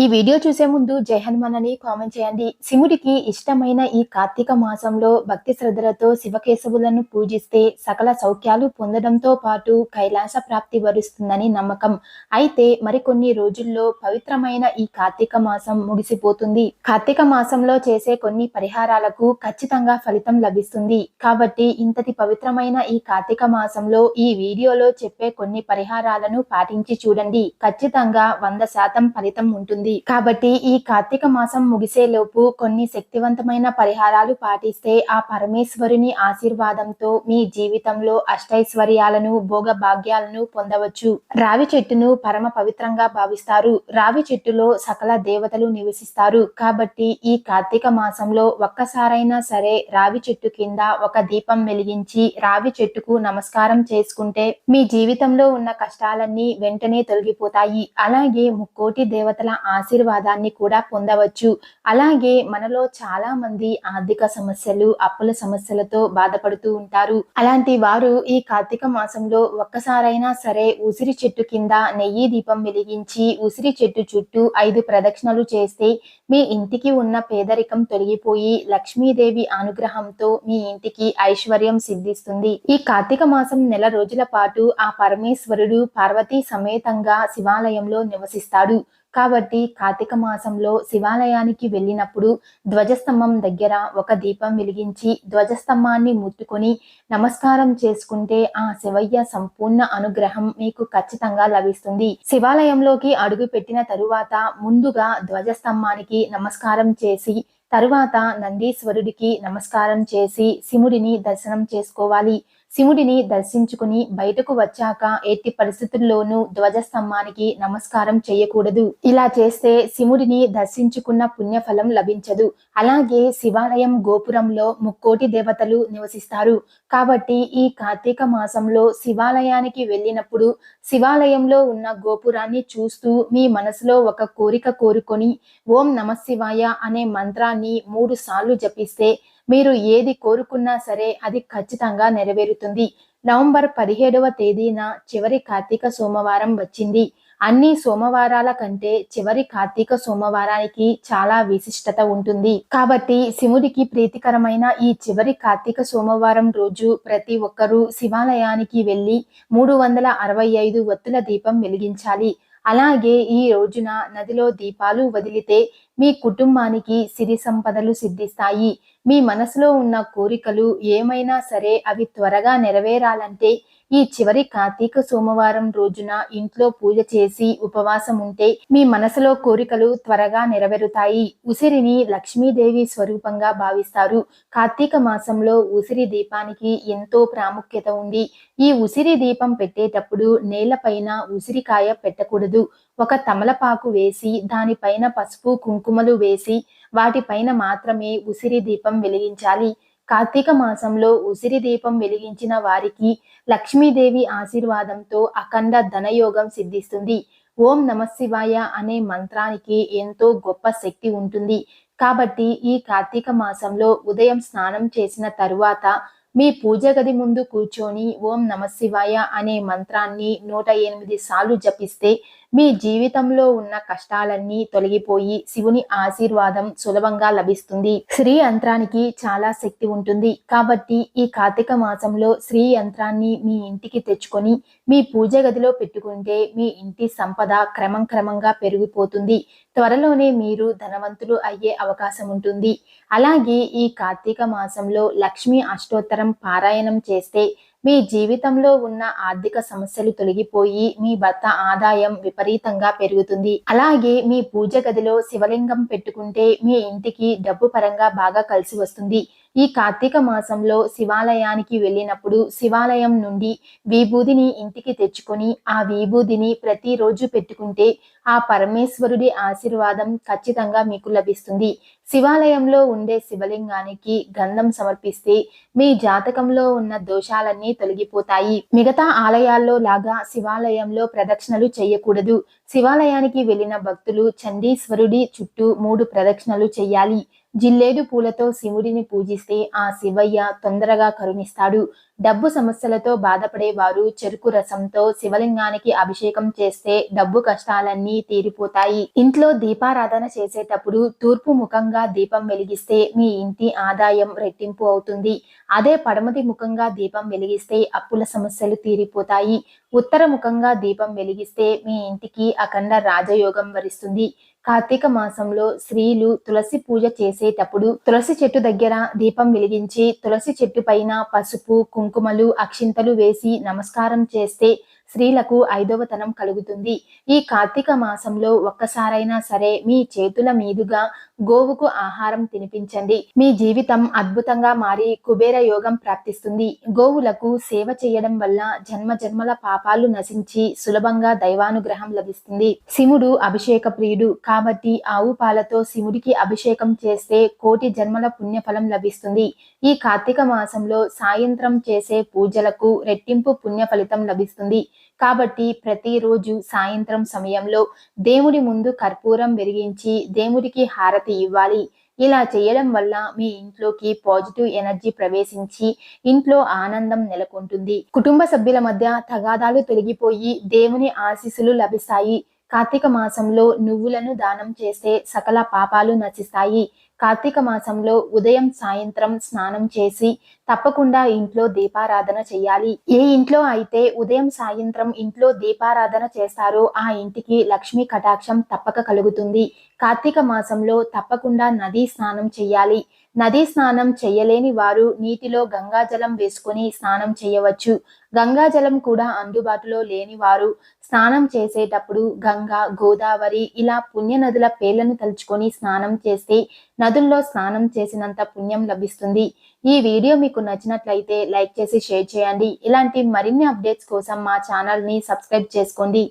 ఈ వీడియో చూసే ముందు జై హనుమాన్ అని కామెంట్ చేయండి. శివుడికి ఇష్టమైన ఈ కార్తీక మాసంలో భక్తి శ్రద్ధలతో శివకేశవులను పూజిస్తే సకల సౌఖ్యాలు పొందడంతో పాటు కైలాస ప్రాప్తి వరుస్తుందని నమ్మకం. అయితే మరికొన్ని రోజుల్లో పవిత్రమైన ఈ కార్తీక మాసం ముగిసిపోతుంది. కార్తీక మాసంలో చేసే కొన్ని పరిహారాలకు ఖచ్చితంగా ఫలితం లభిస్తుంది. కాబట్టి ఇంతటి పవిత్రమైన ఈ కార్తీక మాసంలో ఈ వీడియోలో చెప్పే కొన్ని పరిహారాలను పాటించి చూడండి. ఖచ్చితంగా వంద శాతం ఫలితం ఉంటుంది. కాబట్టి ఈ కార్తీక మాసం ముగిసేలోపు కొన్ని శక్తివంతమైన పరిహారాలు పాటిస్తే ఆ పరమేశ్వరుని ఆశీర్వాదంతో మీ జీవితంలో అష్టైశ్వర్యాలను భోగ భాగ్యాలను పొందవచ్చు. రావి చెట్టును పరమ పవిత్రంగా భావిస్తారు. రావి చెట్టులో సకల దేవతలు నివసిస్తారు. కాబట్టి ఈ కార్తీక మాసంలో ఒక్కసారైనా సరే రావి చెట్టు కింద ఒక దీపం వెలిగించి రావి చెట్టుకు నమస్కారం చేసుకుంటే మీ జీవితంలో ఉన్న కష్టాలన్నీ వెంటనే తొలగిపోతాయి. అలాగే ముక్కోటి దేవతల ఆశీర్వాదాన్ని కూడా పొందవచ్చు. అలాగే మనలో చాలా మంది ఆర్థిక సమస్యలు అప్పుల సమస్యలతో బాధపడుతూ ఉంటారు. అలాంటి వారు ఈ కార్తీక మాసంలో ఒక్కసారైనా సరే ఉసిరి చెట్టు కింద నెయ్యి దీపం వెలిగించి ఉసిరి చెట్టు చుట్టూ ఐదు ప్రదక్షిణలు చేస్తే మీ ఇంటికి ఉన్న పేదరికం తొలగిపోయి లక్ష్మీదేవి అనుగ్రహంతో మీ ఇంటికి ఐశ్వర్యం సిద్ధిస్తుంది. ఈ కార్తీక మాసం నెల రోజుల పాటు ఆ పరమేశ్వరుడు పార్వతీ సమేతంగా శివాలయంలో నివసిస్తాడు. కాబట్టి కార్తీక మాసంలో శివాలయానికి వెళ్ళినప్పుడు ధ్వజస్తంభం దగ్గర ఒక దీపం వెలిగించి ధ్వజస్తంభాన్ని ముట్టుకొని నమస్కారం చేసుకుంటే ఆ శివయ్య సంపూర్ణ అనుగ్రహం మీకు ఖచ్చితంగా లభిస్తుంది. శివాలయంలోకి అడుగు పెట్టిన తరువాత ముందుగా ధ్వజస్తంభానికి నమస్కారం చేసి తరువాత నందీశ్వరుడికి నమస్కారం చేసి శివుడిని దర్శనం చేసుకోవాలి. శివుడిని దర్శించుకుని బయటకు వచ్చాక ఎట్టి పరిస్థితుల్లోనూ ధ్వజస్తంభానికి నమస్కారం చేయకూడదు. ఇలా చేస్తే శివుడిని దర్శించుకున్న పుణ్యఫలం లభించదు. అలాగే శివాలయం గోపురంలో ముక్కోటి దేవతలు నివసిస్తారు. కాబట్టి ఈ కార్తీక మాసంలో శివాలయానికి వెళ్ళినప్పుడు శివాలయంలో ఉన్న గోపురాన్ని చూస్తూ మీ మనసులో ఒక కోరిక కోరుకొని ఓం నమ శివాయ అనే మంత్రాన్ని మూడు సార్లు జపిస్తే మీరు ఏది కోరుకున్నా సరే అది ఖచ్చితంగా నెరవేరుతుంది. నవంబర్ పదిహేడవ తేదీన చివరి కార్తీక సోమవారం వచ్చింది. అన్ని సోమవారాల కంటే చివరి కార్తీక సోమవారానికి చాలా విశిష్టత ఉంటుంది. కాబట్టి శివుడికి ప్రీతికరమైన ఈ చివరి కార్తీక సోమవారం రోజు ప్రతి ఒక్కరూ శివాలయానికి వెళ్ళి మూడు వందల అరవై ఐదు ఒత్తుల దీపం వెలిగించాలి. అలాగే ఈ రోజున నదిలో దీపాలు వదిలితే మీ కుటుంబానికి సిరి సంపదలు సిద్ధిస్తాయి. మీ మనసులో ఉన్న కోరికలు ఏమైనా సరే అవి త్వరగా నెరవేరాలంటే ఈ చివరి కార్తీక సోమవారం రోజున ఇంట్లో పూజ చేసి ఉపవాసం ఉంటే మీ మనసులో కోరికలు త్వరగా నెరవేరుతాయి. ఉసిరిని లక్ష్మీదేవి స్వరూపంగా భావిస్తారు. కార్తీక మాసంలో ఉసిరి దీపానికి ఎంతో ప్రాముఖ్యత ఉంది. ఈ ఉసిరి దీపం పెట్టేటప్పుడు నేలపైన ఉసిరికాయ పెట్టకూడదు. ఒక తమలపాకు వేసి దానిపైన పసుపు కుంకుమలు వేసి వాటిపైన మాత్రమే ఉసిరి దీపం వెలిగించాలి. కార్తీక మాసంలో ఉసిరి దీపం వెలిగించిన వారికి లక్ష్మీదేవి ఆశీర్వాదంతో అఖండ ధనయోగం సిద్ధిస్తుంది. ఓం నమశివాయ అనే మంత్రానికి ఎంతో గొప్ప శక్తి ఉంటుంది. కాబట్టి ఈ కార్తీక మాసంలో ఉదయం స్నానం చేసిన తరువాత మీ పూజ గది ముందు కూర్చొని ఓం నమశివాయ అనే మంత్రాన్ని నూట ఎనిమిది సార్లు జపిస్తే మీ జీవితంలో ఉన్న కష్టాలన్నీ తొలగిపోయి శివుని ఆశీర్వాదం సులభంగా లభిస్తుంది. శ్రీ యంత్రానికి చాలా శక్తి ఉంటుంది. కాబట్టి ఈ కార్తీక మాసంలో శ్రీ యంత్రాన్ని మీ ఇంటికి తెచ్చుకొని మీ పూజ గదిలో పెట్టుకుంటే మీ ఇంటి సంపద క్రమం క్రమంగా పెరిగిపోతుంది. త్వరలోనే మీరు ధనవంతులు అయ్యే అవకాశం ఉంటుంది. అలాగే ఈ కార్తీక మాసంలో లక్ష్మీ అష్టోత్తరం పారాయణం చేస్తే మీ జీవితంలో ఉన్న ఆర్థిక సమస్యలు తొలగిపోయి మీ భర్త ఆదాయం విపరీతంగా పెరుగుతుంది. అలాగే మీ పూజ గదిలో శివలింగం పెట్టుకుంటే మీ ఇంటికి డబ్బు పరంగా బాగా కలిసి వస్తుంది. ఈ కార్తీక మాసంలో శివాలయానికి వెళ్ళినప్పుడు శివాలయం నుండి విభూదిని ఇంటికి తెచ్చుకొని ఆ విభూదిని ప్రతిరోజు పెట్టుకుంటే ఆ పరమేశ్వరుడి ఆశీర్వాదం ఖచ్చితంగా మీకు లభిస్తుంది. శివాలయంలో ఉండే శివలింగానికి గంధం సమర్పిస్తే మీ జాతకంలో ఉన్న దోషాలన్నీ తొలగిపోతాయి. మిగతా ఆలయాల్లో లాగా శివాలయంలో ప్రదక్షిణలు చేయకూడదు. శివాలయానికి వెళ్ళిన భక్తులు చండీశ్వరుడి చుట్టూ మూడు ప్రదక్షిణలు చేయాలి. జిల్లేడు పూలతో శివుడిని పూజిస్తే ఆ శివయ్య తొందరగా కరుణిస్తాడు. డబ్బు సమస్యలతో బాధపడే వారు చెరుకు రసంతో శివలింగానికి అభిషేకం చేస్తే డబ్బు కష్టాలన్నీ తీరిపోతాయి. ఇంట్లో దీపారాధన చేసేటప్పుడు తూర్పు ముఖంగా దీపం వెలిగిస్తే మీ ఇంటి ఆదాయం రెట్టింపు అవుతుంది. అదే పడమటి ముఖంగా దీపం వెలిగిస్తే అప్పుల సమస్యలు తీరిపోతాయి. ఉత్తర ముఖంగా దీపం వెలిగిస్తే మీ ఇంటికి అఖండ రాజయోగం వరిస్తుంది. కార్తీక మాసంలో స్త్రీలు తులసి పూజ చేసేటప్పుడు తులసి చెట్టు దగ్గర దీపం వెలిగించి తులసి చెట్టు పైన పసుపు కుంకుమలు అక్షింతలు వేసి నమస్కారం చేస్తే స్త్రీలకు ఐదవతనం కలుగుతుంది. ఈ కార్తీక మాసంలో ఒక్కసారైనా సరే మీ చేతుల మీదుగా గోవుకు ఆహారం తినిపించండి. మీ జీవితం అద్భుతంగా మారి కుబేర యోగం ప్రాప్తిస్తుంది. గోవులకు సేవ చేయడం వల్ల జన్మ జన్మల పాపాలు నశించి సులభంగా దైవానుగ్రహం లభిస్తుంది. శివుడు అభిషేక ప్రియుడు కాబట్టి ఆవు పాలతో శివుడికి అభిషేకం చేస్తే కోటి జన్మల పుణ్యఫలం లభిస్తుంది. ఈ కార్తీక మాసంలో సాయంత్రం చేసే పూజలకు రెట్టింపు పుణ్య ఫలితం లభిస్తుంది. కాబట్టి ప్రతిరోజు సాయంత్రం సమయంలో దేవుడి ముందు కర్పూరం వెలిగించి దేవుడికి హారతి ఇవ్వాలి. ఇలా చేయడం వల్ల మీ ఇంట్లోకి పాజిటివ్ ఎనర్జీ ప్రవేశించి ఇంట్లో ఆనందం నెలకొంటుంది. కుటుంబ సభ్యుల మధ్య తగాదాలు తొలగిపోయి దేవుని ఆశీస్సులు లభిస్తాయి. కార్తీక మాసంలో నువ్వులను దానం చేస్తే సకల పాపాలు నశిస్తాయి. కార్తీక మాసంలో ఉదయం సాయంత్రం స్నానం చేసి తప్పకుండా ఇంట్లో దీపారాధన చేయాలి. ఏ ఇంట్లో అయితే ఉదయం సాయంత్రం ఇంట్లో దీపారాధన చేస్తారో ఆ ఇంటికి లక్ష్మీ కటాక్షం తప్పక కలుగుతుంది. కార్తీక మాసంలో తప్పకుండా నదీ స్నానం చేయాలి. నదీ స్నానం చేయలేని వారు నీటిలో గంగాజలం వేసుకొని స్నానం చేయవచ్చు. గంగాజలం కూడా అందుబాటులో లేని వారు స్నానం చేసేటప్పుడు గంగా గోదావరి ఇలా పుణ్య నదుల పేర్లను తలుచుకొని స్నానం చేస్తే నదుల్లో స్నానం చేసినంత పుణ్యం లభిస్తుంది. ఈ వీడియో మీకు నచ్చినట్లయితే లైక్ చేసి షేర్ చేయండి. ఇలాంటి మరిన్ని అప్డేట్స్ కోసం మా ఛానల్ని సబ్స్క్రైబ్ చేసుకోండి.